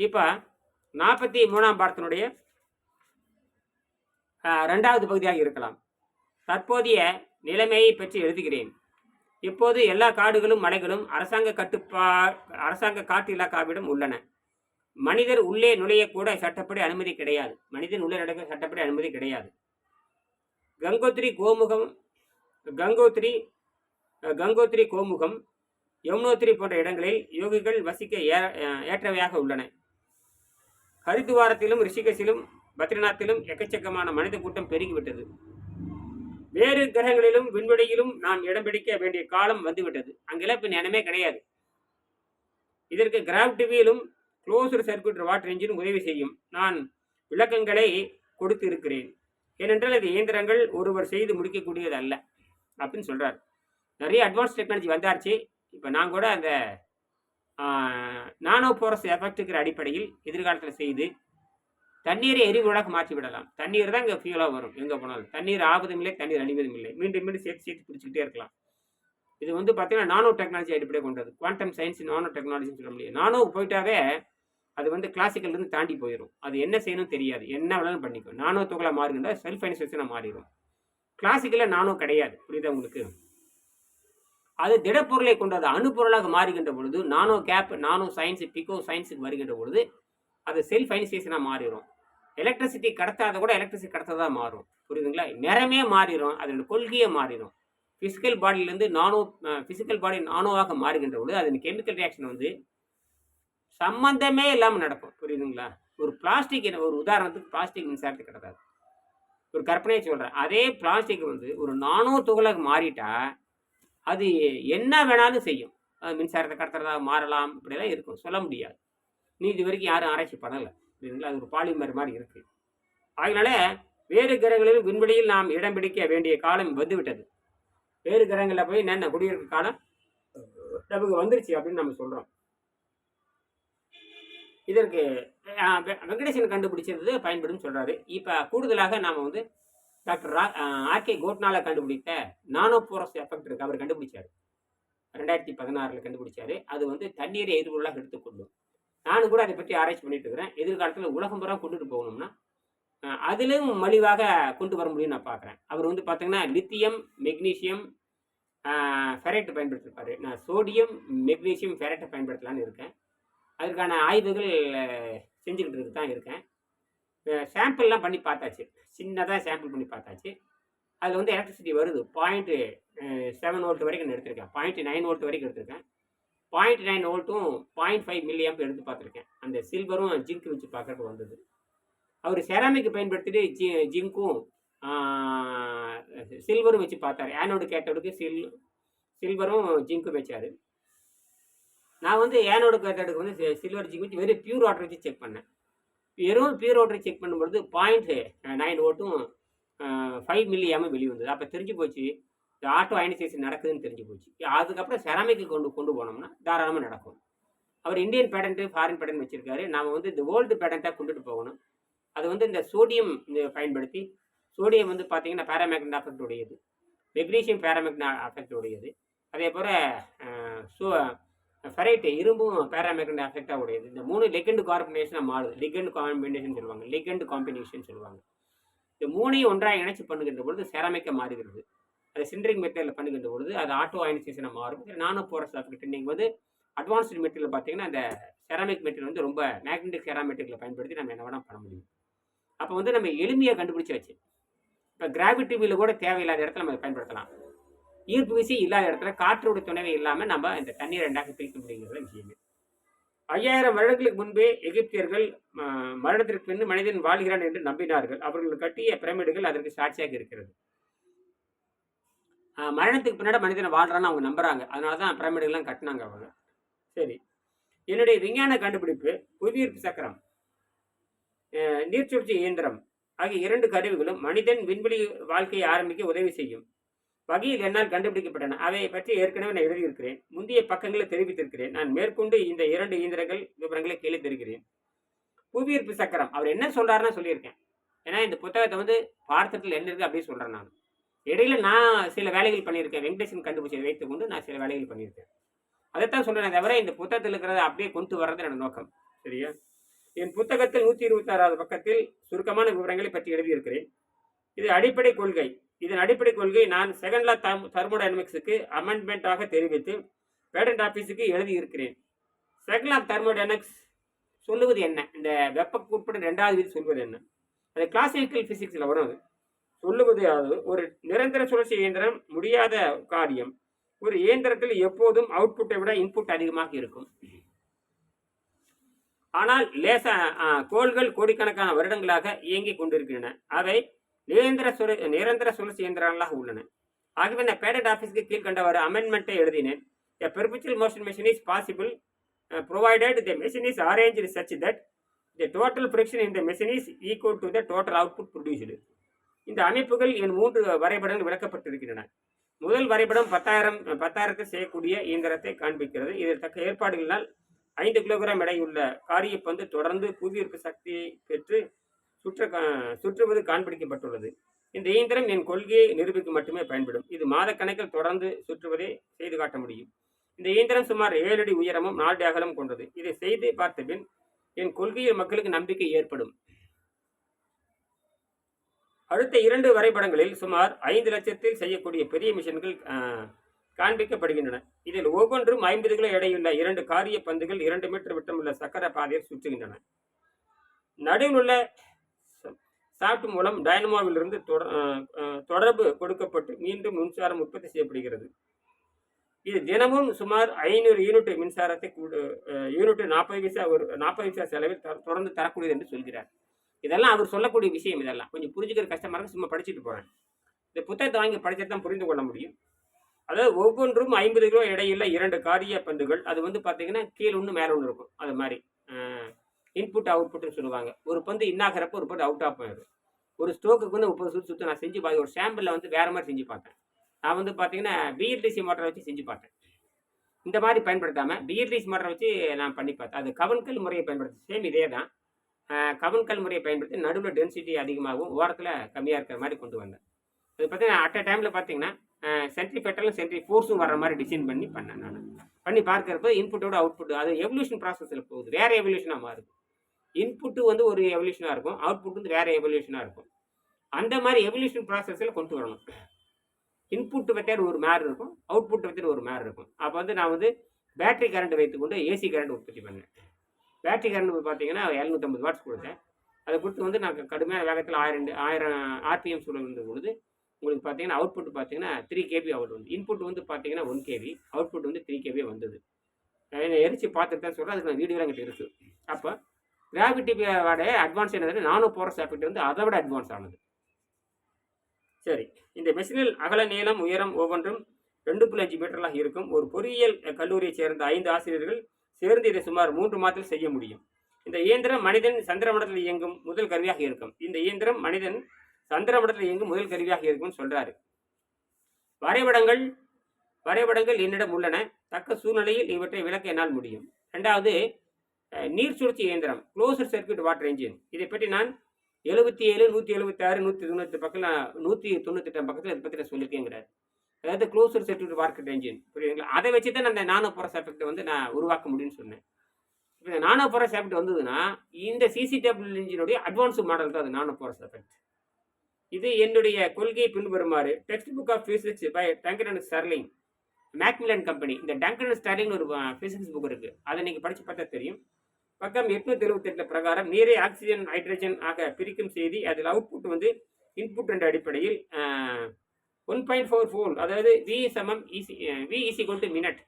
இப்போ நாற்பத்தி மூணாம் பாடத்தினுடைய ரெண்டாவது பகுதியாக இருக்கலாம். தற்போதைய நிலைமையை பற்றி எழுதுகிறேன். இப்போது எல்லா காடுகளும் மலைகளும் அரசாங்க கட்டுப்பா அரசாங்க காட்டு இலாக்காவிடம் உள்ளன. மனிதர் உள்ளே நுழையக்கூட சட்டப்படி அனுமதி கிடையாது. மனிதன் உள்ளே நடக்க சட்டப்படி அனுமதி கிடையாது. கங்கோத்ரி கோமுகம் கங்கோத்ரி கங்கோத்ரி கோமுகம் யமுனோத்ரி போன்ற இடங்களில் யோகிகள் வசிக்க ஏ- ஏற்றவையாக உள்ளன. ஹரித்துவாரத்திலும் ரிஷிகேஷிலும் பத்ரிநாத்திலும் எக்கச்சக்கமான மனித கூட்டம் பெருகிவிட்டது. வேறு கிரகங்களிலும் விண்வெளியிலும் நாம் இடம் பிடிக்க வேண்டிய காலம் வந்துவிட்டது. அங்கெல்லாம் இப்போ நினமே கிடையாது. இதற்கு கிராவிட்டிவியிலும் க்ளோஸ்டு சர்க்கியூட் வாட்டர் என்ஜின் உதவி செய்யும். நான் விளக்கங்களை கொடுத்து இருக்கிறேன் ஏனென்றால் இது இயந்திரங்கள் ஒருவர் செய்து முடிக்கக்கூடியது அல்ல அப்படின்னு சொல்கிறார் நிறைய அட்வான்ஸ் டெக்னாலஜி வந்தாச்சு. இப்போ நான் கூட அந்த நானோ போரஸ் எஃபெக்ட்டுங்கிற அடிப்படையில் எதிர்காலத்தில் செய்து தண்ணீரை எரிபொருளாக மாற்றி விடலாம். தண்ணீர் தான் இங்கே ஃபியூலாக வரும் எங்கே போனாலும். தண்ணீர் ஆபதும் இல்லை தண்ணீர் அழிவதும் இல்லை மீண்டும் மீண்டும் சேர்த்து சேர்த்து பிடிச்சிக்கிட்டே இருக்கலாம். இது வந்து பார்த்தீங்கன்னா நானோ டெக்னாலஜி அடிப்படையை கொண்டது. குவாண்டம் சயின்ஸ் நானோ டெக்னாலஜின்னு சொல்ல முடியும் நானோ போயிட்டாவே அது வந்து கிளாசிக்கல் இருந்து தாண்டி போயிடும் அது என்ன செய்யணும் தெரியாது. என்ன வேணாலும் பண்ணிக்கும். நானோ துகளை மாறுகின்ற செல்ஃப் ஃபைனான்சியேஷனாக மாறிடும் கிளாசிக்கலில் நானோ கிடையாது. புரியுதா உங்களுக்கு? அது திடப்பொருளை கொண்டது அணுப்பொருளாக மாறுகின்ற பொழுது nano gap nano science pico சயின்ஸுக்கு வருகின்ற பொழுது அது செல்ஃப் ஃபைனான்சியேஷனாக மாறிடும் எலக்ட்ரிசிட்டி கடத்தாத கூட எலக்ட்ரிசிட்டி கடத்ததாக மாறும். புரியுதுங்களா? நிறமே மாறிடும் அதோட கொள்கையே மாறிடும் ஃபிசிக்கல் பாடியிலேருந்து நானோ ஃபிசிக்கல் பாடி நானோவாக மாறுகின்ற பொழுது அதன் கெமிக்கல் ரியாக்ஷன் வந்து சம்பந்தமே இல்லாமல் நடக்கும். புரியுதுங்களா? ஒரு பிளாஸ்டிக் ஒரு உதாரணத்துக்கு பிளாஸ்டிக் மின்சாரத்தை கிடக்காது ஒரு கற்பனையை சொல்கிறேன் அதே பிளாஸ்டிக் வந்து ஒரு நானோ துகளாக மாறிட்டால் அது என்ன வேணாலும் செய்யும். அது மின்சாரத்தை கடத்துறதா மாறலாம் இப்படிலாம் இருக்கும். சொல்ல முடியாது. நீ இது வரைக்கும் யாரும் ஆராய்ச்சி பண்ணலை. புரியுதுங்களா அது ஒரு பாலிமர் மாதிரி இருக்குது அதனால வேறு கிரகங்களில் விண்வெளியில் நாம் இடம் பிடிக்க வேண்டிய காலம் வந்துவிட்டது. வேறு கிரகங்களில் போய் என்ன குடியிருக்க காலம்? நமக்கு வந்துருச்சு அப்படின்னு நம்ம சொல்கிறோம் இதற்கு வெ- வெங்கடேசன் கண்டுபிடிச்சது பயன்படும் சொல்றாரு. இப்போ கூடுதலாக நாம வந்து டாக்டர் ரா ஆர்கே கோட்னால கண்டுபிடித்த நானோபோரஸ் எஃபெக்ட் இருக்கு. அவர் கண்டுபிடிச்சார். ரெண்டாயிரத்தி பதினாறில் கண்டுபிடிச்சாரு. அது வந்து தண்ணீரை எதிர்கொள்ளாக எடுத்துக்கொள்ளும் நானும் கூட அதை பற்றி ஆராய்ச்சி பண்ணிட்டு இருக்கிறேன். எதிர்காலத்தில் உலகம் பூரா கொண்டுட்டு போகணும்னா அதிலும் மலிவாக கொண்டு வர முடியும்னு நான் பார்க்குறேன். அவர் வந்து பார்த்தீங்கன்னா லித்தியம் மெக்னீசியம் ஃபெரைட் பயன்படுத்திருப்பாரு. நான் சோடியம் மெக்னீசியம் ஃபெரைட்டை பயன்படுத்தலான்னு இருக்கேன். அதற்கான ஆய்வுகள் செஞ்சுக்கிட்டு தான் இருக்கேன். சாம்பிள்லாம் பண்ணி பார்த்தாச்சு. சின்னதாக சாம்பிள் பண்ணி பார்த்தாச்சு. அதில் வந்து எலக்ட்ரிசிட்டி வருது. பாயிண்ட்டு செவன் வோல்ட் வரைக்கும் நான் எடுத்திருக்கேன். பாயிண்ட் நைன் வோல்ட் வரைக்கும் எடுத்திருக்கேன். பாயிண்ட் நைன் வோல்ட்டும் பாயிண்ட் ஃபைவ் மில்லியம்ப் எடுத்து பார்த்துருக்கேன். அந்த சில்வரும் ஜிங்க் வச்சு பார்க்கறதுக்கு வந்தது. அவர் செராமிக் பயன்படுத்திட்டு ஜி ஜிங்க்கும் சில்வரும் வச்சு பார்த்தாரு. ஆனோடு கேட்டோடுக்கு சில் சில்வரும் ஜிங்க்கும் வச்சார். நான் வந்து ஏனோடு கேட்டோடுக்கு வந்து சில்வர் ஜிங்க் வச்சு வெறும் பியூர் வாட்டர் வச்சு செக் பண்ணேன். வெறும் பியூர் வாட்டர் செக் பண்ணும்பொழுது பாயிண்ட் நைன் ஓட்டும் ஃபைவ் மில்லியாமல் வெளியே வந்தது அப்போ தெரிஞ்சு போச்சு இந்த ஆட்டோ அயனைசேஷன் நடக்குதுன்னு தெரிஞ்சு போச்சு. அதுக்கப்புறம் செராமிக்கு கொண்டு கொண்டு போனோம்னா தாராளமாக நடக்கும். அவர் இந்தியன் பேட்டன்ட்டு ஃபாரின் பேட்டன் வச்சுருக்காரு. நாம் வந்து இந்த வேர்ல்டு பேட்டன்ட்டாக கொண்டுட்டு போகணும். அது வந்து இந்த சோடியம் பயன்படுத்தி சோடியம் வந்து பார்த்தீங்கன்னா பேராமேக்னட் அஃபெக்ட் உடையது. மெக்னீஷியம் பேராமேக்னட் அஃபெக்ட் உடையது. அதே போல் சோ ஃபெரைட் இரும்பும் பேராமேக்னட் அஃபெக்டாக உடையது. இந்த மூணு லிகண்ட் காம்பினேஷனாக மாறுது. லிகண்ட் காம்பினேஷன் சொல்லுவாங்க. லிகண்ட் காம்பினேஷன் சொல்லுவாங்க. இந்த மூணையும் ஒன்றாக இணைச்சி பண்ணுகின்ற பொழுது செராமிக்காக மாறுகிறது. அது சின்ட்ரிக் மெட்டீரியல் பண்ணுகின்ற பொழுது அது ஆட்டோ அயனைசேஷனாக மாறும். நானோ போரஸ் அஃபெக்ட் நீங்கள் வந்து அட்வான்ஸ்டு மெட்டீரியல் பார்த்தீங்கன்னா அந்த செராமிக் மெட்டீரியல் வந்து ரொம்ப மேக்னெட்டிக் செராமெட்டிக்கில் பயன்படுத்தி நம்ம என்ன வேணால் பண்ண முடியும். அப்போ வந்து நம்ம எளிமையாக கண்டுபிடிச்சாச்சு. இப்போ கிராவிட்டி வீல் கூட தேவையில்லாத இடத்துல நம்ம பயன்படுத்தலாம். ஈர்ப்பு விசை இல்லாத இடத்துல காற்றோட துணைவை இல்லாமல் நம்ம இந்த தண்ணீர் ரெண்டாக பிரிக்க முடியுங்கிறது விஷயமே. ஐயாயிரம் வருடங்களுக்கு முன்பே எகிப்தியர்கள் மரணத்திற்கு பின் மனிதன் வாழ்கிறான் என்று நம்பினார்கள். அவர்கள் கட்டிய பிரமிடுகள் அதற்கு சாட்சியாக இருக்கிறது. மரணத்துக்கு பின்னாடி மனிதன் வாழ்றான்னு அவங்க நம்புறாங்க. அதனால தான் பிரமிடுகள்லாம் கட்டினாங்க அவங்க. சரி. என்னுடைய விஞ்ஞான கண்டுபிடிப்பு புவியீர்ப்பு சக்கரம் நீர்ச்சுழற்சி இயந்திரம் ஆகிய இரண்டு கருவிகளும் மனிதன் விண்வெளி வாழ்க்கையை ஆரம்பிக்க உதவி செய்யும். வகையில் என்னால் கண்டுபிடிக்கப்பட்டன. அவை பற்றி ஏற்கனவே நான் எழுதியிருக்கிறேன். முந்தைய பக்கங்களில் தெரிவித்திருக்கிறேன். நான் மேற்கொண்டு இந்த இரண்டு இயந்திரங்கள் விவரங்களை கேள்வி தருகிறேன். புவியீர்ப்பு சக்கரம். அவர் என்ன சொல்றாருன்னு சொல்லியிருக்கேன். ஏன்னா இந்த புத்தகத்தை வந்து பார்த்தத்தில் என்ன இருக்கு அப்படின்னு சொல்றேன் நான். இடையில நான் சில வேலைகள் பண்ணியிருக்கேன். வெங்கடேசன் கண்டுபிடிச்சதை வைத்துக்கொண்டு நான் சில வேலைகள் பண்ணியிருக்கேன். அதைத்தான் சொல்றேன் தவிர இந்த புத்தகத்தில் இருக்கிறத அப்படியே கொண்டு வர்றது என்னோட நோக்கம். சரியா? என் புத்தகத்தில் நூற்றி இருபத்தாறாவது பக்கத்தில் சுருக்கமான விவரங்களை பற்றி எழுதியிருக்கிறேன். இது அடிப்படை கொள்கை. இதன் அடிப்படை கொள்கை நான் செகண்ட் லா தெர்மோடைனமிக்ஸுக்கு அமெண்ட்மெண்ட்டாக தெரிவித்து பேட்டன்ட் ஆஃபீஸுக்கு எழுதியிருக்கிறேன். செகண்ட் லா தெர்மோடைனமிக்ஸ் சொல்லுவது என்ன? இந்த வெப்பக்கு உட்பட ரெண்டாவது விதி சொல்வது என்ன? அது கிளாசிக்கல் ஃபிசிக்ஸில் வரும் அது. சொல்லுவது அது ஒரு நிரந்தர சுழற்சி இயந்திரம் முடியாத காரியம் ஒரு இயந்திரத்தில் எப்போதும் அவுட்புட்டை விட இன்புட் அதிகமாக இருக்கும். ஆனால் லேச கோள்கள் கோடிக்கணக்கான வருடங்களாக இயங்கிக் கொண்டிருக்கின்றன. அவை நிரந்தர சுழ நிரந்தர சுழற்சி இயந்திரங்களாக உள்ளன. ஆகவே நான் பேடட் ஆஃபீஸ்க்கு கீழ்கண்டவாறு அமெண்ட்மெண்ட்டை எழுதினேன். A perpetual motion machine is possible provided the machine is arrange such that the total production in the machine is equal to the total output produced இந்த அமைப்புகள் என் மூன்று வரைபடங்கள் விளக்கப்பட்டிருக்கின்றன. முதல் வரைபடம் பத்தாயிரம் பத்தாயிரத்தை செய்யக்கூடிய இயந்திரத்தை காண்பிக்கிறது. இதில் தக்க ஏற்பாடுகளினால் ஐந்து கிலோகிராம் எடையுள்ள காரியப்பந்து தொடர்ந்து புவியீர்ப்பு சக்தியை பெற்று சுற்ற கா- சுற்றுவது காண்பிடிக்கப்பட்டுள்ளது இந்த இயந்திரம் என் கொள்கையை நிரூபிக்க மட்டுமே பயன்படும். இது மாதக்கணக்கில் தொடர்ந்து சுற்றுவதை செய்து காட்ட முடியும். இந்த இயந்திரம் சுமார் ஏழு அடி உயரமும் நாலு அகலம் கொண்டது. இதை செய்து பார்த்த பின் என் கொள்கையில் மக்களுக்கு நம்பிக்கை ஏற்படும். அடுத்த இரண்டு வரைபடங்களில் சுமார் ஐந்து லட்சத்தில் செய்யக்கூடிய பெரிய மிஷின்கள் காண்பிக்கப்படுகின்றன. இதில் ஒவ்வொன்றும் ஐம்பது கிலோ எடையுள்ள இரண்டு காரிய பந்துகள் இரண்டு மீட்டர் விட்டமுள்ள சக்கர பாதையில் சுற்றுகின்றன. நடுவில் உள்ள சாப்ட் மூலம் டைனமோவிலிருந்து தொட- தொடர்பு கொடுக்கப்பட்டு மீண்டும் மின்சாரம் உற்பத்தி செய்யப்படுகிறது. இது தினமும் சுமார் ஐநூறு யூனிட் மின்சாரத்தை கூடு- யூனிட் நாற்பது பைசா ஒரு நாற்பது பைசா செலவில் தொடர்ந்து தரக்கூடியது என்று சொல்கிறார். இதெல்லாம் அவர் சொல்லக்கூடிய விஷயம் இதெல்லாம். கொஞ்சம் புரிஞ்சுக்கிற கஷ்டமாக இருக்கு சும்மா படிச்சுட்டு போகிறேன் இந்த புத்தகத்தை வாங்கி படிச்சுட்டு தான் புரிந்து கொள்ள முடியும். அதாவது ஒவ்வொன்றும் ஐம்பது கிலோ எடையுள்ள இரண்டு காரிய பந்துகள். அது வந்து பார்த்தீங்கன்னா கீழே ஒன்று மேலே ஒன்று இருக்கும். அது மாதிரி. இன்புட் அவுட்புட்னு சொல்லுவாங்க. ஒரு பந்து இன்னாகிறப்ப ஒரு பந்து அவுட் ஆஃப் போயிடும். ஒரு ஸ்ட்ரோக்குக்கு வந்து முப்பது சுற்று சுற்று நான் செஞ்சு பார்த்து ஒரு சாம்பிளில் வந்து வேற மாதிரி செஞ்சு பார்த்தேன். நான் வந்து பார்த்தீங்கன்னா பிஎல்டிசி மோட்டரை வச்சு செஞ்சு பார்த்தேன். இந்த மாதிரி பயன்படுத்தாமல் பிஎல்டிசி மோட்டரை வச்சு நான் பண்ணி பார்த்தேன். அது கவன்கல் முறையை பயன்படுத்தி சேம் இதே தான். கவன்கல் முறையை பயன்படுத்தி நடுவில் டென்சிட்டி அதிகமாகவும் ஓரத்தில் கம்மியாக இருக்கிற மாதிரி கொண்டு வந்தேன். இது பார்த்தீங்கன்னா அட் அ டைமில் பார்த்தீங்கன்னா சென்ட்ரி பெட்டலும் சென்ட்ரி ஃபோர்ஸும் வர மாதிரி டிசைன் பண்ணி பண்ணேன் நான். பண்ணி பார்க்குறப்ப இன்புட்டோட அவுட்புட் அது எவல்யூஷன் ப்ராசஸில் போகுது. வேறு எவல்யூஷனாக மாறுது. இன்புட்டு வந்து ஒரு எவல்யூஷனாக இருக்கும் அவுட்புட் வந்து வேறு எவல்யூஷனாக இருக்கும். அந்த மாதிரி எவல்யூஷன் ப்ராசஸில் கொண்டு வரணும். இன்புட் வெத்தர் ஒரு மேர் இருக்கும் அவுட்புட் வெத்தர் ஒரு மேர் இருக்கும். அப்போ வந்து நான் வந்து பேட்டரி கரண்ட் வைத்துக்கொண்டு ஏசி கரண்ட் உற்பத்தி பண்ணேன். பேட்டரி கரண்ட் பார்த்தீங்கன்னா எழுநூற்றம்பது வாட்ஸ் கொடுத்தேன். அதை கொடுத்து வந்து நான் கடுமையான வேகத்தில் ஆயிரம் ஆயிரம் ஆர்பிஎம் சூழல் இருந்த பொழுது உங்களுக்கு பார்த்தீங்கன்னா அவுட்புட் பார்த்தீங்கன்னா த்ரீ கேபி அவுட் வந்து இன்புட் வந்து பார்த்தீங்கன்னா ஒன் கேபி அவுட்புட் வந்து த்ரீ கேபி வந்தது. நான் எரிச்சு பார்த்துட்டு தான் சொல்கிறேன் அதுக்கு நான் வீடியோலாம் எங்கிட்ட இருக்குது அப்போ கிராவிட்டி விட அட்வான்ஸ் என்னது? நானோ போரஸ் எஃபெக்ட் வந்து அதை விட அட்வான்ஸ் ஆனது. சரி இந்த மெஷினில் அகல நீளம் உயரம் ஒவ்வொன்றும் ரெண்டு புள்ளி அஞ்சு மீட்டர்களாக இருக்கும். ஒரு பொறியியல் கல்லூரியை சேர்ந்த ஐந்து ஆசிரியர்கள் சேர்ந்து இதை சுமார் மூன்று மாதத்தில் செய்ய முடியும். இந்த இயந்திரம் மனிதன் சந்திரமண்டலத்தில் இயங்கும் முதல் கருவியாக இருக்கும். இந்த இயந்திரம் மனிதன் சந்திரமண்டலத்தில் இயங்கும் முதல் கருவியாக இருக்கும்னு சொல்கிறாரு வரைபடங்கள் வரைபடங்கள் என்னிடம் உள்ளன. தக்க சூழ்நிலையில் இவற்றை விளக்க என்னால் முடியும். ரெண்டாவது நீர் சுழற்சி இயந்திரம் க்ளோசர் சர்க்கியூட் வாட்டர் என்ஜின் இதை பற்றி நான் எழுபத்தி ஏழு நூற்றி எழுபத்தி ஆறு நூற்றி தொண்ணூற்றி பக்கத்தில் நூற்றி தொண்ணூத்தெட்டாம் பக்கத்தில் இதை பற்றி நான் சொல்லியிருக்கேங்கிறார். அதாவது க்ளோசர் சர்க்கியூட் வாட்டர் என்ஜின் புரியுதுங்களா? அதை வச்சு தான் அந்த நானோ போரஸ் எஃபெக்ட் வந்து நான் உருவாக்க முடியும்னு சொன்னேன். இப்போ இந்த நானோ போரஸ் எஃபெக்ட் வந்ததுன்னா இந்த சிசிடபிள் இன்ஜினுடைய அட்வான்ஸ் மாடல் தான் அது நானோ போரஸ் எஃபெக்ட் இது என்னுடைய கொள்கையை பின்வருமாறு textbook of physics by Duncan and Sterling Macmillan company இந்த டங்கன் அண்ட் ஸ்டர்லிங் ஒரு ஃபிசிக்ஸ் புக் இருக்குது அதை நீங்கள் படித்து பார்த்தா தெரியும். பக்கம் எட்நூத்தி எழுபத்தெட்டு பிரகாரம் நீரை ஆக்சிஜன் ஹைட்ரஜன் ஆக பிரிக்கும் செய்தி அதில் அவுட்புட் வந்து இன்புட் என்ற அடிப்படையில் ஒன் பாயிண்ட் ஃபோர் ஃபோர் அதாவது வி சமம் இசி வி இசி கொண்டு minute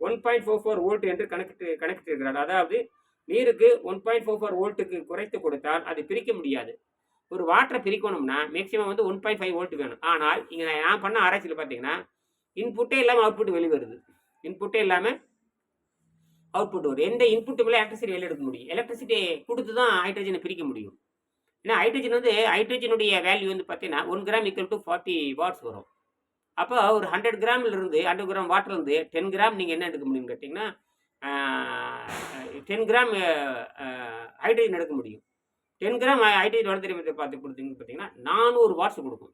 one point four four volt என்று கணக்கிட்டு கணக்கிட்டிருக்கிறார். அதாவது நீருக்கு ஒன் பாயிண்ட் ஃபோர் ஃபோர் வோல்ட்டுக்கு குறைத்து கொடுத்தால் அது பிரிக்க முடியாது. ஒரு வாட்டரை பிரிக்கணும்னா மேக்ஸிமம் வந்து ஒன் பாயிண்ட் ஃபைவ் வோல்ட் வேணும். ஆனால் இங்கே நான் பண்ண ஆராய்ச்சியில் பார்த்தீங்கன்னா இன்புட்டே இல்லாமல் அவுட்புட் வெளிவருது. இன்புட்டே இல்லாமல் அவுட்புட் வரும். எந்த இன்புட் மேலே எலக்ட்ரிசிட்டி வெளியே எடுக்க முடியும்? எலக்ட்ரிசிட்டி கொடுத்து தான் ஹைட்ரஜனை பிரிக்க முடியும். ஏன்னா ஹைட்ரஜன் வந்து ஹைட்ரஜனுடைய வேல்யூ வந்து பார்த்தீங்கன்னா one gram equal to forty watts வரும். அப்போ ஒரு ஹண்ட்ரட் கிராமில் இருந்து ஹண்ட்ரட் கிராம் வாட்டர் இருந்து டென் கிராம் நீங்கள் என்ன எடுக்க முடியும்னு கேட்டிங்கன்னா டென் கிராம் ஹைட்ரஜன் எடுக்க முடியும். டென் கிராம் ஹைட்ரஜன் வளர்த்து பார்த்து கொடுத்தீங்கன்னு பார்த்தீங்கன்னா நானூறு வாட்ஸ் கொடுக்கும்.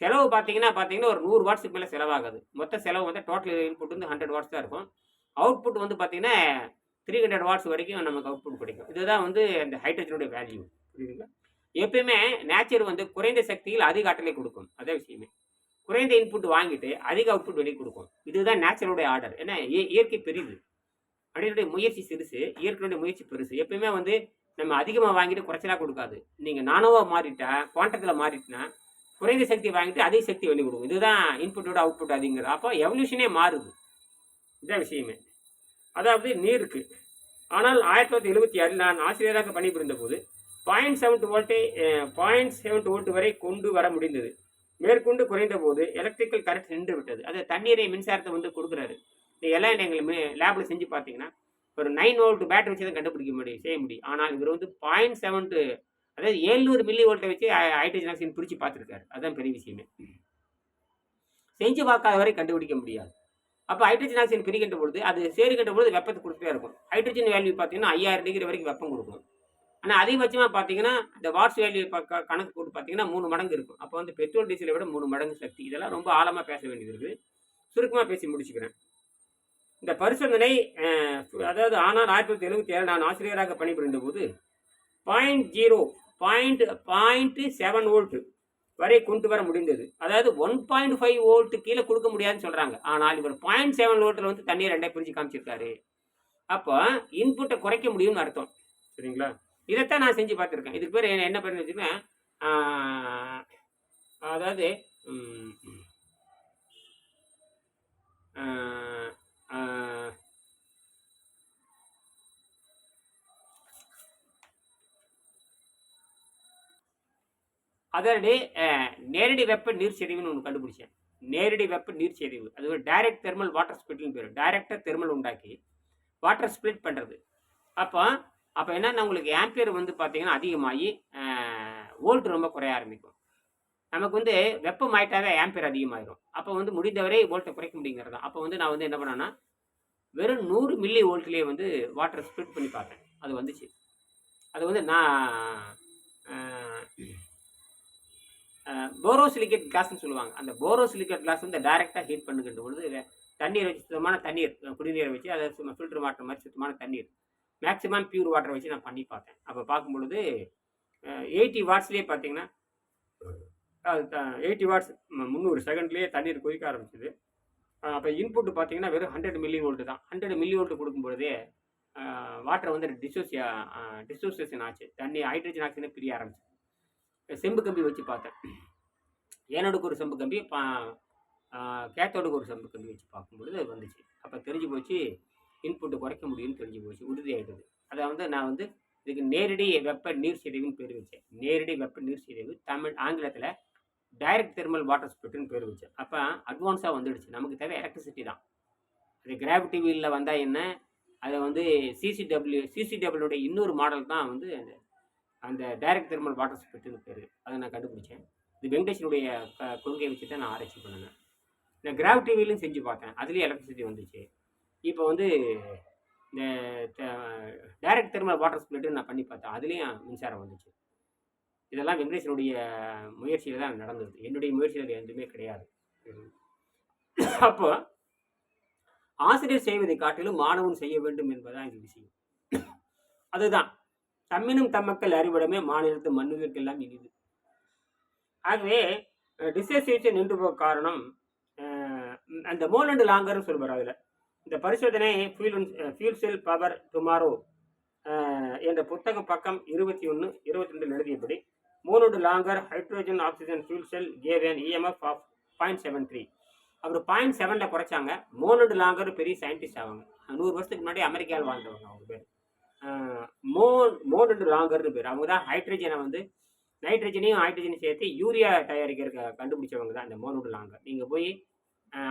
செலவு பார்த்தீங்கன்னா பார்த்தீங்கன்னா ஒரு நூறு வாட்ஸுக்கு மேலே செலவாகாது. மொத்த செலவு வந்து டோட்டல் இன்புட் வந்து ஹண்ட்ரட் வாட்ஸ் தான் இருக்கும். அவுட்புட் வந்து பார்த்தீங்கன்னா த்ரீ ஹண்ட்ரட் வாட்ஸ் வரைக்கும் நமக்கு அவுட்புட் கிடைக்கும். இதுதான் வந்து அந்த ஹைட்ரஜனுடைய வேல்யூ புரியுதுங்களா? எப்பயுமே நேச்சர் வந்து குறைந்த சக்தியில் அதிக ஆற்றலை கொடுக்கும். அதே விஷயமே. குறைந்த இன்புட் வாங்கிட்டு அதிக அவுட்புட் வெளியே கொடுக்கும். இதுதான் நேச்சருடைய ஆர்டர் ஏன்னா இயற்கை பெரிது. மனிதனுடைய முயற்சி சிறுசு இயற்கையுடைய முயற்சி பெருசு. எப்பயுமே வந்து நம்ம அதிகமாக வாங்கிட்டு குறைச்சலாக கொடுக்காது. நீங்கள் நானோவாக மாறிட்டா குவாண்டத்தில் மாறிட்டுனா குறைந்த சக்தி வாங்கிட்டு அதிக சக்தி வெளியே கொடுக்கும். இதுதான் இன்புட்டோட அவுட்புட் அதிகங்கிறது அப்போ எவல்யூஷனே மாறுது. இதான் விஷயமே. அதாவது நீருக்கு ஆனால் ஆயிரத்தி தொள்ளாயிரத்தி எழுபத்தி ஆறில் நான் ஆசிரியராக பணிபுரிந்த போது பாயிண்ட் செவன் வோல்ட்டை பாயிண்ட் செவன் வோல்ட் வரை கொண்டு வர முடிந்தது. மேற்கொண்டு குறைந்த போது எலக்ட்ரிக்கல் கரண்ட் நின்று விட்டது. அது தண்ணீரை மின்சாரத்தை வந்து கொடுக்குறாரு. இது எல்லாம் எங்கள் லேபில் செஞ்சு பார்த்தீங்கன்னா ஒரு நைன் வோல்ட் பேட்டரி வச்சு தான் கண்டுபிடிக்க முடியும் செய்ய முடியும். ஆனால் இவர் வந்து பாயிண்ட் செவன் அதாவது 700 மில்லி வோல்ட்டை வச்சு ஹைட்ரஜன் ஆக்சிஜன் பிரித்து பார்த்துருக்காரு. அதுதான் பெரிய விஷயமே. செஞ்சு பார்க்காத வரை கண்டுபிடிக்க முடியாது. அப்போ ஹைட்ரஜன் ஆக்சைடு பிரிக்கின்ற பொழுது அது சேருகின்ற பொழுது வெப்பத்தை கொடுத்துட்டே இருக்கும். ஹைட்ரஜன் வேல்யூ பார்த்தீங்கன்னா ஐயாயிரம் டிகிரி வரைக்கும் வெப்பம் கொடுக்கும். ஆனால் அதிகபட்சமாக பார்த்தீங்கன்னா இந்த வாட்ஸ் வேல்யூ கணக்கு போட்டு பார்த்தீங்கன்னா மூணு மடங்கு இருக்கும். அப்போ வந்து பெட்ரோல் டீசலை விட மூணு மடங்கு சக்தி. இதெல்லாம் ரொம்ப ஆழமாக பேச வேண்டியது இருக்குது. சுருக்கமாக பேசி முடிச்சுக்கிறேன். இந்த பரிசோதனை அதாவது ஆனால் ஆயிரத்தி தொள்ளாயிரத்தி எழுபத்தி ஏழு நான் ஆசிரியராக பணிபுரிந்த போது point zero point point seven volt வரை கொண்டு வர முடிந்தது. அதாவது ஒன் பாயிண்ட் ஃபைவ் வோல்ட் கீழே கொடுக்க முடியாதுன்னு சொல்கிறாங்க ஆனால் இவர் பாயிண்ட் செவன் வோல்ட்டில் வந்து தண்ணியை ரெண்டே பிரித்து காமிச்சிருக்காரு. அப்போ இன்புட்டை குறைக்க முடியும்னு அர்த்தம். சரிங்களா? இதைத்தான் நான் செஞ்சு பார்த்துருக்கேன். இதுக்கு பேர் என்ன என்ன அதாவது அதாவது நேரடி வெப்ப நீர் செறிவுன்னு ஒன்று கண்டுபிடிச்சேன். நேரடி வெப்ப நீர் செறிவு அது ஒரு டைரக்ட் தெர்மல் வாட்டர் ஸ்பிளிட்னு பேர். டைரக்டாக தெர்மல் உண்டாக்கி வாட்டர் ஸ்ப்ளிட் பண்ணுறது அப்போ அப்போ என்னன்னா உங்களுக்கு ஆம்பியர் வந்து பார்த்தீங்கன்னா அதிகமாகி வோல்ட் ரொம்ப குறைய ஆரம்பிக்கும். நமக்கு வந்து வெப்பம் ஆயிட்டாவே ஆம்பியர் அதிகமாயிரும். அப்போ வந்து முடிந்தவரை வோல்ட்டை குறைக்க முடியுங்கிறது தான். அப்போ வந்து நான் வந்து என்ன பண்ணேன்னா வெறும் நூறு மில்லி வோல்ட்லேயே வந்து வாட்டர் ஸ்பிளிட் பண்ணி பார்த்தேன். அது வந்துச்சு. அது வந்து நான் போரோசிலிகேட் கிளாஸ்னு சொல்லுவாங்க. அந்த போரோசிலிகேட் கிளாஸ் வந்து டைரெக்டாக ஹீட் பண்ணுகின்ற பொழுது தண்ணீர் வச்சு சுத்தமான தண்ணீர் குடிநீரை வச்சு அதை சும்மா ஃபில்டர் வாட்டர் மாதிரி சுத்தமான தண்ணீர். மேக்ஸிமம் பியூர் வாட்டர் வச்சு நான் பண்ணி பார்த்தேன். அப்போ பார்க்கும் பொழுது எயிட்டி வாட்ஸ்லேயே பார்த்தீங்கன்னா எயிட்டி வாட்ஸ் முந்நூறு செகண்ட்லேயே தண்ணீர் கொதிக்க ஆரம்பிச்சது. அப்போ இன்புட் பார்த்தீங்கன்னா வெறும் ஹண்ட்ரட் மில்லி வோல்ட்டு தான் ஹண்ட்ரட் மில்லி வோல்ட் கொடுக்கும்பொழுதே வாட்டர் வந்து டிசோசியா டிசோசியேஷன் ஆச்சு. தண்ணி ஹைட்ரஜன் ஆக்சிஜனை பிரிய ஆரம்பிச்சு செம்பு கம்பி வச்சு பார்த்தேன். ஏனோடுக்கு ஒரு செம்பு கம்பி பா கேத்தோடுக்கு ஒரு செம்பு கம்பி வச்சு பார்க்கும்பொழுது அது வந்துச்சு. அப்போ தெரிஞ்சு போச்சு இன்புட்டு குறைக்க முடியும்னு தெரிஞ்சு போச்சு உறுதியாகிடுது அதை வந்து நான் வந்து இதுக்கு நேரடி வெப்ப நீர் சிதைவுன்னு பேர் வச்சேன். நேரடி வெப்ப நீர் சிதைவு தமிழ் ஆங்கிலத்தில் டைரக்ட் தெர்மல் வாட்டர் ஸ்பிரிட்னு பேர் வச்சேன். அப்போ அட்வான்ஸாக வந்துடுச்சு. நமக்கு தேவை எலக்ட்ரிசிட்டி தான். அது கிராவிட்டி வீலில் வந்தால் என்ன? அதை வந்து சிசிடபிள்யூ சிசிடபிள்யூடைய இன்னொரு மாடல் தான் வந்து அந்த அந்த டைரக்ட் தெர்மல் வாட்டர் ஸ்பிரிட்னு பேர். அதை நான் கண்டுபிடிச்சேன். இது வெங்கடேஷனுடைய க- கொள்கையை வச்சு தான் நான் ஆராய்ச்சி பண்ணினேன். நான் கிராவிட்டி வீலும் செஞ்சு பார்த்தேன். அதுலேயும் எலக்ட்ரிசிட்டி வந்துச்சு. இப்போ வந்து இந்த டைரக்ட் தெர்மல் வாட்டர் ஸ்பிளிட்டு நான் பண்ணி பார்த்தேன். அதுலேயும் மின்சாரம் வந்துச்சு. இதெல்லாம் வெங்கடேஷனுடைய முயற்சியில் தான் நடந்தது. என்னுடைய முயற்சியில் எதுவுமே கிடையாது. அப்போ ஆசிரியர் செய்வதை காட்டிலும் மாணவன் செய்ய வேண்டும் என்பதுதான் இந்த விஷயம். அதுதான். தம்மினும் தம்மக்கள் அறிவிடமே மாநிலத்து மண்ணுவிற்கெல்லாம் இனிது. ஆகவே டிசோசியேஷன் நின்று போக காரணம் அந்த மோல் அண்ட் லாங்கர்னு சொல்லுவார் அதில். இந்த பரிசோதனை fuel fuel cell power tomorrow என்ற புத்தகம் பக்கம் இருபத்தி ஒன்று இருபத்தி ரெண்டில் எழுதியபடி Mond Langer hydrogen oxygen fuel cell gave EMF of point seven three our point செவனில் குறைச்சாங்க. மோனோடு லாங்கர் பெரிய சயின்டிஸ்ட் ஆவாங்க. நூறு வருஷத்துக்கு முன்னாடி அமெரிக்காவில் வாழ்ந்தவங்க அவங்க பேர். மோன் மோனோடு லாங்கர்னு பேர். அவங்க தான் ஹைட்ரஜனை வந்து நைட்ரஜனையும் ஹைட்ரஜனையும் சேர்த்து யூரியா தயாரிக்கிற கண்டுபிடிச்சவங்க தான் இந்த மோனுண்டு லாங்கர் நீங்கள் போய்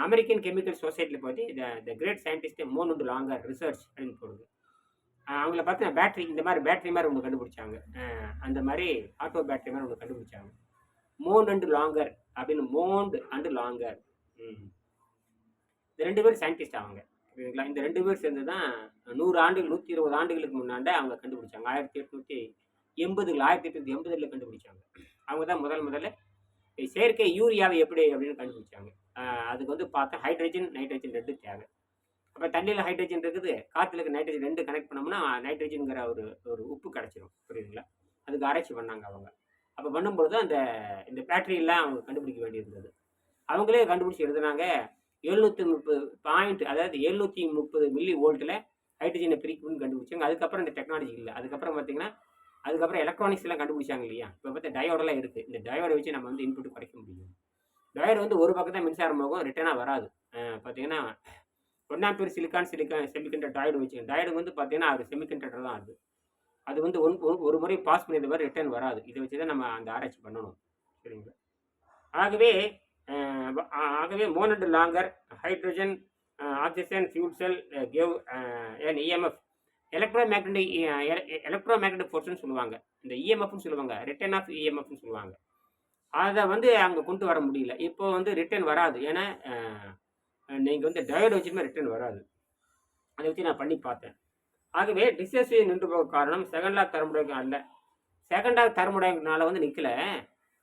அமெரிக்கன் கெமிக்கல் சொசைட்டியில் பார்த்து இந்த the great scientist Mond Langer research அப்படின்னு போடுது. அவங்கள பார்த்து பேட்டரி இந்த மாதிரி பேட்டரி மாதிரி ஒன்று கண்டுபிடிச்சாங்க. அந்த மாதிரி ஆட்டோ பேட்டரி மாதிரி ஒன்று கண்டுபிடிச்சாங்க. மோன் அண்டு லாங்கர் அப்படின்னு மோண்ட் அண்டு லாங்கர் இந்த ரெண்டு பேரும் சயின்டிஸ்ட் அவங்க. சரிங்களா இந்த ரெண்டு பேர் சேர்ந்து தான் நூறு ஆண்டுகள் நூற்றி இருபது ஆண்டுகளுக்கு முன்னாண்ட அவங்க கண்டுபிடிச்சாங்க. ஆயிரத்தி எட்நூற்றி எண்பதுகள் ஆயிரத்தி எட்நூற்றி எண்பதுல கண்டுபிடிச்சாங்க. அவங்க தான் முதல் முதல்ல செயற்கை யூரியாவை எப்படி அப்படின்னு கண்டுபிடிச்சாங்க. அதுக்கு வந்து பார்த்தா ஹைட்ரஜன் நைட்ரஜன் ரெண்டு தேவை. அப்போ தண்ணியில் ஹைட்ரஜன் இருக்குது காற்றுல இருக்க நைட்ரஜன் ரெண்டு கனெக்ட் பண்ணோம்னா நைட்ரஜனுங்கிற ஒரு ஒரு உப்பு கிடச்சிரும். புரியுதுங்களா? அதுக்கு ஆராய்ச்சி பண்ணாங்க அவங்க. அப்போ பண்ணும்பொழுது அந்த இந்த பேட்டரியெல்லாம் அவங்க கண்டுபிடிக்க வேண்டியிருந்தது. அவங்களே கண்டுபிடிச்சி எழுதுனாங்க எழுநூற்றி முப்பது பாயிண்ட் அதாவது எழுநூற்றி முப்பது மில்லி வோல்ட்டில் ஹைட்ரஜனை பிரிக்கணும்னு கண்டுபிடிச்சாங்க. அதுக்கப்புறம் இந்த டெக்னாலஜி இல்லை. அதுக்கப்புறம் பார்த்தீங்கன்னா அதுக்கப்புறம் எலக்ட்ரானிக்ஸ் எல்லாம் கண்டுபிடிச்சாங்க இல்லையா? இப்போ பார்த்தா டயோடெல்லாம் இருக்குது இந்த டயோடை வச்சு நம்ம வந்து இன்புட் குறைக்க முடியும். டயோடு வந்து ஒரு பக்கம் தான் மின்சாரம் போகும் ரிட்டர்னாக வராது. பார்த்தீங்கன்னா ஒன்றாம் பேர் சிலிக்கான் சிலிக்கான் செமிகண்டர் டயோடு வச்சு டயோடு வந்து பார்த்தீங்கன்னா அது செமிகண்டர் தான் அது. அது வந்து ஒன் ஒரு- ஒரு முறை பாஸ் பண்ணி மாதிரி ரிட்டர்ன் வராது. இதை வச்சு தான் நம்ம அந்த ஆராய்ச்சி பண்ணணும். சரிங்களா? ஆகவே ஆகவே Mond Langer hydrogen oxygen fuel cell gave an EMF electromagnetic electromagnetic ஃபோர்ஸ்னு சொல்லுவாங்க. இந்த இஎம்எஃப்னு சொல்லுவாங்க. ரிட்டர்ன் ஆஃப் இஎம்எஃப்னு சொல்லுவாங்க. அதை வந்து அங்கே கொண்டு வர முடியல. இப்போ வந்து ரிட்டர்ன் வராது. ஏன்னா நீங்கள் வந்து டயோடு வச்சுமே ரிட்டர்ன் வராது. அதை வச்சு நான் பண்ணி பார்த்தேன். ஆகவே டிஸ்எஸ்வி நின்று போக காரணம் செகண்ட் லாக் தரமுடையங்க அல்ல. செகண்ட் லாக் தரமுடையனால வந்து நிற்கல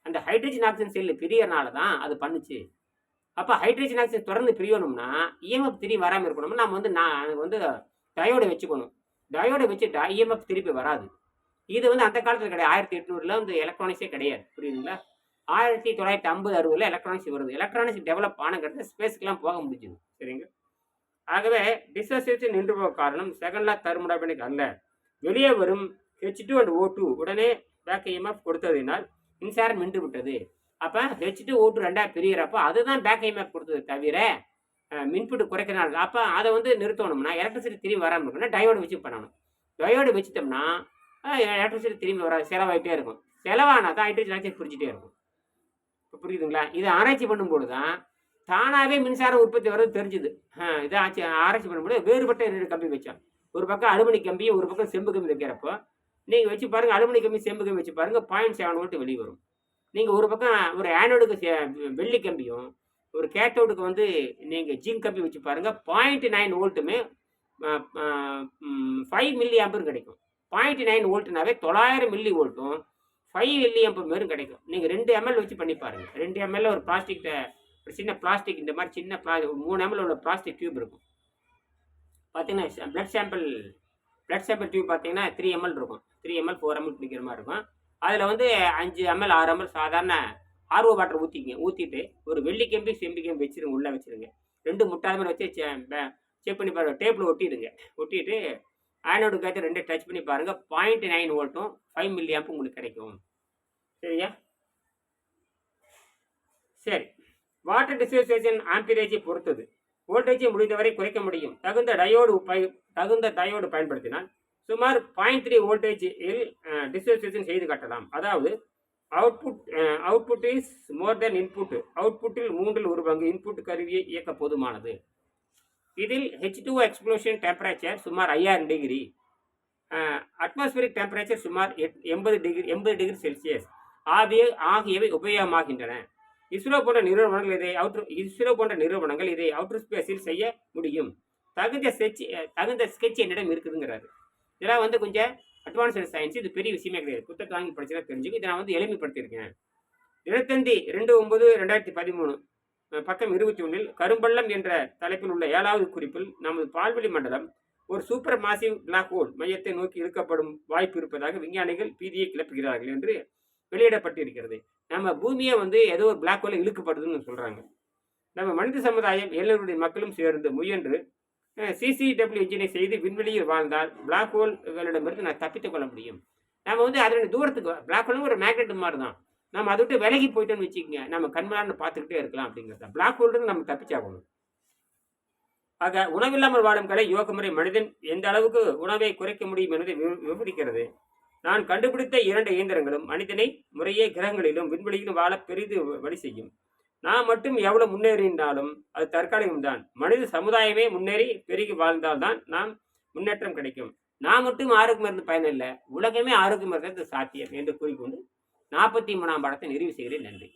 அந்த ஹைட்ரஜன் ஆக்சிஜன் செல்லு பிரியறனால தான் அது பண்ணுச்சு. அப்போ ஹைட்ரஜன் ஆக்சிஜன் தொடர்ந்து பிரியணும்னா இஎம்எஃப் திரும்பி வராமல் இருக்கணும்னா நம்ம வந்து நான் வந்து டயோடை வச்சுக்கணும். டயோடை வச்சுட்டா இஎம்எஃப் திருப்பி வராது. இது வந்து அந்த காலத்தில் கிடையாது. ஆயிரத்தி எட்நூறுல வந்து எலக்ட்ரானிக்ஸே கிடையாது. புரியுதுங்களா? ஆயிரத்தி தொள்ளாயிரத்தி ஐம்பது அறுபதுல எலக்ட்ரானிக்ஸ் வருது. எலக்ட்ரானிக்ஸ் டெவலப் ஆனங்கிறது ஸ்பேஸ்க்கெலாம் போக முடிஞ்சுது. சரிங்க? ஆகவே டிசோசியேஷன் நின்று போக காரணம் செகண்ட் லாக் தருமுடாபனிக் அல்ல. வெளியே வரும் H two and O two உடனே பேக் இஎம்எஃப் கொடுத்ததினால் மின்சாரம் நின்று விட்டது. அப்போ ஹெச் டூ ஓ டூ ரெண்டாக பிரிகிறப்போ அதுதான் பேக் இஎம்எஃப் கொடுத்தது தவிர மின்புட்டு குறைக்கிறனால அப்போ அதை வந்து நிறுத்தணும்னா எலக்ட்ரிசிட்டி திரும்பி வராமல் இருக்குன்னா டயோடு வச்சு பண்ணணும். டயோடு வச்சுட்டோம்னா எலக்ட்ரிசிட்டி திரும்பி வராது. செலவாகிட்டே இருக்கும். செலவானா தான் ஹைட்ரஜன் ஆக்சைடு பிரிச்சுட்டே இருக்கும். இப்போ புரியுதுங்களா? இதை ஆராய்ச்சி பண்ணும்போது தான் தானாகவே மின்சார உற்பத்தி வர்றது தெரிஞ்சுது. இதை ஆச்சு ஆராய்ச்சி பண்ணும்போது வேறுபட்ட ரெண்டு கம்பி வச்சோம் ஒரு பக்கம் அலுமினி கம்பியும் ஒரு பக்கம் செம்பு கம்பி வைக்கிறப்போ நீங்கள் வச்சு பாருங்கள் அலுமினி கம்பி செம்பு கம்பி வச்சு பாருங்கள் பாயிண்ட் செவன் வோல்ட் வெளியே வரும். நீங்கள் ஒரு பக்கம் ஒரு ஆனோடுக்கு வெள்ளி கம்பியும் ஒரு கேத்தோடுக்கு வந்து நீங்கள் ஜிங்க் கம்பி வச்சு பாருங்கள் பாயிண்ட் நைன் வோல்ட்டுமே ஃபைவ் மில்லி ஆம்பரும் கிடைக்கும். பாயிண்ட் நைன் வோல்ட்னாவே தொள்ளாயிரம் மில்லி வோல்ட்டும் ஃபைவ் மில்லி ஆம்பர் மாரும் கிடைக்கும். நீங்கள் ரெண்டு எம்எல் வச்சு பண்ணி பாருங்கள் ரெண்டு எம்எல்ல ஒரு பிளாஸ்டிக் ஒரு சின்ன பிளாஸ்டிக் இந்த மாதிரி சின்ன பிளா மூணு எம்எல் உள்ள பிளாஸ்டிக் டியூப் இருக்கும். பார்த்தீங்கன்னா பிளட் சாம்பிள் பிளட் சேப்பர் டியூப் பார்த்தீங்கன்னா த்ரீ எம்எல் இருக்கும். த்ரீ எம்எல் ஃபோர் எம்எல் பிடிக்கிற மாதிரி இருக்கும். அதில் வந்து அஞ்சு எம்எல் ஆறு எம்எல் சாதாரண ஆர்வ வாட்டர் ஊற்றிங்க ஊற்றிட்டு ஒரு வெள்ளி கம்பி செம்பி கம்பி வச்சிருங்க. உள்ளே வச்சுருங்க. ரெண்டு முட்டாத மாதிரி வச்சு செக் பண்ணி பாருங்கள் டேப்பில் ஒட்டிடுங்க. ஒட்டிட்டு ஆனோடு காய்ச்சி ரெண்டு டச் பண்ணி பாருங்கள் பாயிண்ட் நைன் ஓல்ட்டும் ஃபைவ் மில்லி ஆம்பும் உங்களுக்கு கிடைக்கும். சரியா? சரி. வாட்டர் டிசோசியேஷன் ஆம்பிரேஜை பொறுத்தது. வோல்டேஜை முடிந்தவரை குறைக்க முடியும். தகுந்த டயோடு தகுந்த டயோடு பயன்படுத்தினால் சுமார் பாயிண்ட் த்ரீ வோல்டேஜில் டிசோசியேஷன் செய்து காட்டலாம். அதாவது output output is more than input அவுட்புட்டில் மூன்றில் ஒரு பங்கு இன்புட் கருவியை இயக்க போதுமானது. இதில் ஹெச் டூ எக்ஸ்ப்ளோஷன் டெம்பரேச்சர் சுமார் ஐயாயிரம் டிகிரி அட்மாஸ்பியரிக் டெம்பரேச்சர் சுமார் எட் எண்பது டிகிரி எண்பது டிகிரி செல்சியஸ் ஆகிய ஆகியவை உபயோகமாகின்றன. இஸ்ரோ போன்ற நிறுவனங்கள் இதை அவுட்ரு இஸ்ரோ போன்ற நிறுவனங்கள் இதை அவுட்டர் ஸ்பேஸில் செய்ய முடியும். தகுந்த ஸ்கெட்ச் தகுந்த ஸ்கெட்ச் என்னிடம் இருக்குதுங்கிறாரு. இதெல்லாம் வந்து கொஞ்சம் அட்வான்ஸ்டு சயின்ஸ் இது பெரிய விஷயமே கிடையாது. புத்தகத்தை வாங்கி படிச்சுனா தெரிஞ்சுக்கும். இதை நான் வந்து எளிமைப்படுத்தியிருக்கேன். தினத்தந்தி ரெண்டு ஒன்பது ரெண்டாயிரத்தி பதிமூணு பக்கம் இருபத்தி ஒன்றில் கரும்பள்ளம் என்ற தலைப்பில் உள்ள ஏழாவது குறிப்பில் நமது பால்வெளி மண்டலம் ஒரு சூப்பர் மாசிவ் பிளாக் ஹோல் மையத்தை நோக்கி இழுக்கப்படும் வாய்ப்பு இருப்பதாக விஞ்ஞானிகள் பீதியை கிளப்புகிறார்கள் என்று வெளியிடப்பட்டிருக்கிறது. நம்ம பூமியை வந்து ஏதோ ஒரு பிளாக் ஹோலில் இழுக்கப்படுதுன்னு சொல்கிறாங்க நம்ம மனித சமுதாயம் எல்லோருடைய மக்களும் சேர்ந்து முயன்று சிசிடபிள்யூ இன்ஜினை செய்து விண்வெளியில் வாழ்ந்தால் பிளாக் ஹோல்களிடமிருந்து நான் தப்பித்துக் கொள்ள முடியும். நம்ம வந்து அதனுடைய தூரத்துக்கு பிளாக் ஹோலும் ஒரு மேக்னெட் மாதிரி தான் நம்ம அதை விட்டு விலகி போயிட்டோம்னு வச்சுக்கோங்க நம்ம கண்மலான்னு பார்த்துக்கிட்டே இருக்கலாம் அப்படிங்கிறது பிளாக் ஹோல்றது நம்ம தப்பிச்சாகணும் ஆக உணவில்லாமல் வாழும் கலை யோக முறை மனிதன் எந்த அளவுக்கு உணவை குறைக்க முடியும் என்பதை விவரிக்கிறது. நான் கண்டுபிடித்த இரண்டு இயந்திரங்களும் மனிதனை முறையே கிரகங்களிலும் விண்வெளியிலும் வாழ பெரிது வழி செய்யும். நான் மட்டும் எவ்வளவு முன்னேறினாலும் அது தற்காலிகம்தான் மனித சமுதாயமே முன்னேறி பெருகி வாழ்ந்தால்தான் நாம் முன்னேற்றம் கிடைக்கும். நான் மட்டும் ஆரோக்கியம் இருந்து பயனில்லை உலகமே ஆரோக்கியம் இருக்கிறது சாத்தியம் என்று கூறிக்கொண்டு நாற்பத்தி மூணாம் படத்தை நிறைவு செய்கிறேன் நன்றி.